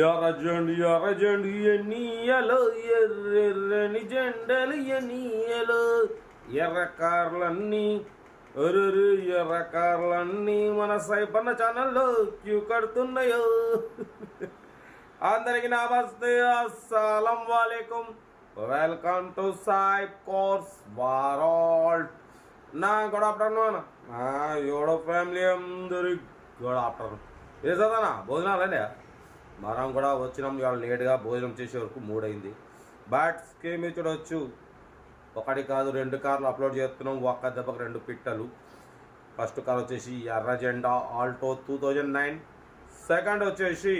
ఎర్రజెండు ఎర్రజెండు ఎన్నీయలో ఎర్రెర్రని జెండలు ఎన్నీయలో ఎర్ర కార్లన్నీ ఒరు ఎర్ర కార్లన్నీ మన సైపన్న ఛానల్లో క్యూ కడుతున్నాయో అందరికి నమస్తే అస్సలం వాలేకుం welcome to cyber course world నా గుడ్ ఆఫ్టర్నూన్ ఏడో ఫ్యామిలీ అందరికి గుడ్ ఆఫ్టర్నూన్ ఏ చదవనా భోజనాలండి మనం కూడా వచ్చినాం ఇవాళ లేట్గా భోజనం చేసే వరకు మూడైంది. బట్ స్కీమ్ చూడవచ్చు ఒకటి కాదు రెండు కార్లు అప్లోడ్ చేస్తున్నాం. ఒక్క దెబ్బకు రెండు పిట్టలు. ఫస్ట్ కార్ వచ్చేసి ఎర్ర జెండా Alto two thousand nine second వచ్చేసి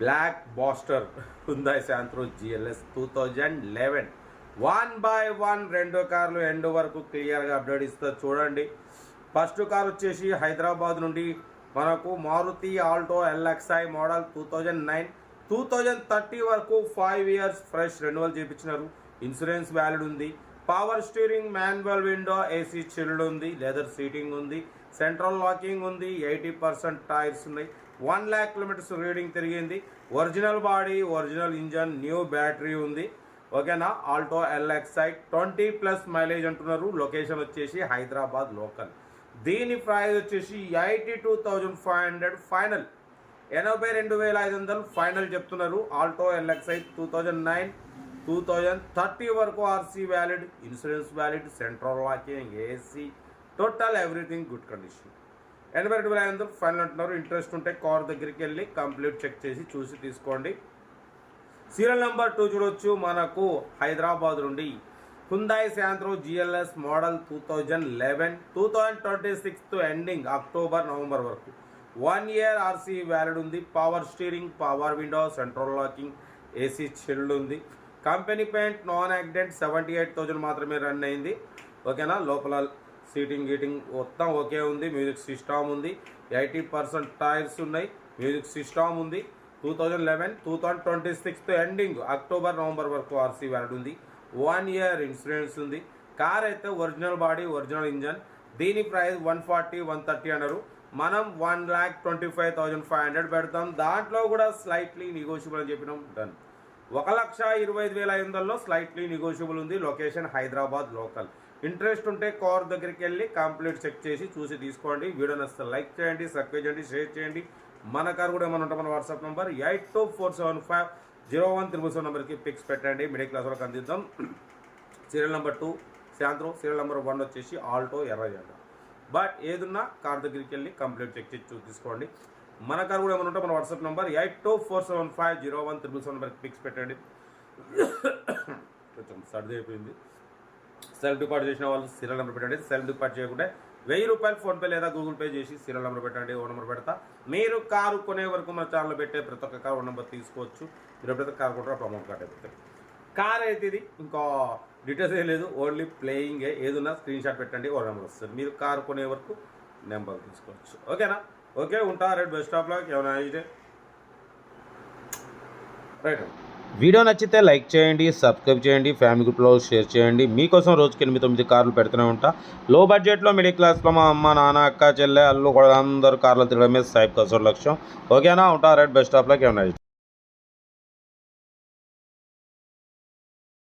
black buster Hyundai Santro GLS two thousand eleven one by one రెండు కార్లు ఎండ్ వరకు క్లియర్గా అప్డేట్ ఇస్తారు చూడండి. ఫస్ట్ కార్ వచ్చేసి హైదరాబాద్ నుండి మనకు Maruti Alto LXI model two thousand nine two thousand thirty వరకు ఫైవ్ ఇయర్స్ ఫ్రెష్ రెన్యువల్ చేయించినారు ఇన్సూరెన్స్ వ్యాలిడ్ ఉంది. Power steering manual window AC chilled ఉంది. లెదర్ సీటింగ్ ఉంది. సెంట్రల్ లాకింగ్ ఉంది. ఎయిటీ పర్సెంట్ టైర్స్ ఉన్నాయి. వన్ ల్యాక్ కిలోమీటర్స్ రీడింగ్ తిరిగింది. Original body original engine new battery ఉంది. ఓకేనా? Alto LXI twenty plus mileage అంటున్నారు. లొకేషన్ వచ్చేసి హైదరాబాద్ లోకల్. దీని ప్రైజ్ వచ్చేసి eighty two thousand five hundred final. ఎనభై రెండు వేల ఐదు వందలు ఫైనల్ చెప్తున్నారు. Alto LXI two thousand nine two thousand thirty వరకు RC valid insurance valid central locking AC total everything good condition ఎనభై రెండు వేల ఐదు వందలు ఫైనల్ అంటున్నారు. ఇంట్రెస్ట్ ఉంటే కార్ దగ్గరికి వెళ్ళి కంప్లీట్ చెక్ చేసి చూసి తీసుకోండి. సీరియల్ నెంబర్ టూ చూడొచ్చు. మనకు హైదరాబాద్ నుండి Hyundai Santro GLS model two thousand eleven two thousand twenty sixth ending October November వరకు. వన్ ఇయర్ ఆర్సీ వ్యాలిడ్ ఉంది. Power steering power window central locking AC chilled ఉంది. Company paint non accident seventy eight thousand మాత్రమే run అయింది. ఓకేనా లోపల seating గీటింగ్ మొత్తం okay ఉంది. మ్యూజిక్ సిస్టమ్ ఉంది. ఎయిటీ పర్సెంట్ టైర్స్ ఉన్నాయి. మ్యూజిక్ సిస్టమ్ ఉంది. Two thousand eleven two thousand twenty sixth ending October November వరకు ఆర్సీ వ్యాలిడ్ ఉంది. వన్ ఇయర్ ఇన్సూరెన్స్ ఉంది. కార్ అయితే ఒరిజినల్ బాడీ ఒరిజినల్ ఇంజన్. దీని price one forty one thirty అన్నారు. మనం one lakh twenty five thousand five hundred పెడతాం. దాంట్లో కూడా స్లైట్లీ నెగోషియబుల్ అని చెప్పినాం. డన్ ఒక లక్ష ఇరవై ఐదు వేల ఐదు వందల్లో స్లైట్లీ నెగోషియబుల్ ఉంది. Location Hyderabad local. ఇంట్రెస్ట్ ఉంటే కార్ దగ్గరికి వెళ్ళి కంప్లీట్ చెక్ చేసి చూసి తీసుకోండి. వీడియో నచ్చితే లైక్ చేయండి సబ్స్క్రైబ్ చేయండి షేర్ చేయండి. మన కార్ కూడా ఏమైనా ఉంటాం మన WhatsApp number eight two four seven five zero one triple seven నెంబర్కి పిక్స్ పెట్టండి. మిడిల్ క్లాస్ వరకు అందిద్దాం. Serial number two Santro serial number one వచ్చేసి ఆల్టో ఎర్రజెండ బట్ ఏదున్నా కార్ దగ్గరికి వెళ్ళి కంప్లీట్ చెక్ చేసి చూ- తీసుకోండి. మన కార్ కూడా ఏమైనా ఉంటే మన WhatsApp number eight two four seven five zero one triple seven నెంబర్కి పిక్స్ పెట్టండి. కొంచెం సర్ది అయిపోయింది. సెల్ఫ్ డిపార్ట్ చేసిన వాళ్ళు సీరియల్ నెంబర్ పెట్టండి. సెల్ఫ్ డిపాజిట్ చేయకుంటే వెయ్యి రూపాయలు ఫోన్పే లేదా గూగుల్ పే చేసి సీరియల్ నెంబర్ పెట్టండి ఓ నెంబర్ పెడతా. మీరు కారు కొనే వరకు మన ఛానల్ పెట్టే ప్రతి ఒక్క కారు ఓ నెంబర్ తీసుకోవచ్చు. మీరు ఎప్పుడైతే కార్ కొంటారో అప్పుడు అమౌంట్ కట్ అయిపోతుంది. కార్ అయితే ఇది ఇంకా డీటెయిల్స్ ఏం లేదు ఓన్లీ ప్లేయింగ్ ఏదున్నా స్క్రీన్ షాట్ పెట్టండి ఓ నెంబర్ వస్తుంది. మీరు కారు కొనే వరకు నెంబర్ తీసుకోవచ్చు. ఓకేనా? ఓకే ఉంటా. రైట్ బస్ స్టాప్లో ఏమైనా అయితే రైట్. వీడియో నచ్చితే లైక్ చేయండి సబ్స్క్రైబ్ చేయండి ఫ్యామిలీ గ్రూప్లో షేర్ చేయండి. మీకోసం రోజుకి ఎనిమిది తొమ్మిది కార్లు పెడుతూనే ఉంటా. లో బడ్జెట్లో మిడిల్ క్లాస్లో మా అమ్మ నాన్న అక్క చెల్లె అల్లు కూడా అందరూ కార్లు తిరగడమే సాయిబ్ కసోర్ లక్ష్యం. ఓకేనా? ఉంటా రైట్ బెస్ట్ ఆఫ్ లక్ ఏమన్నా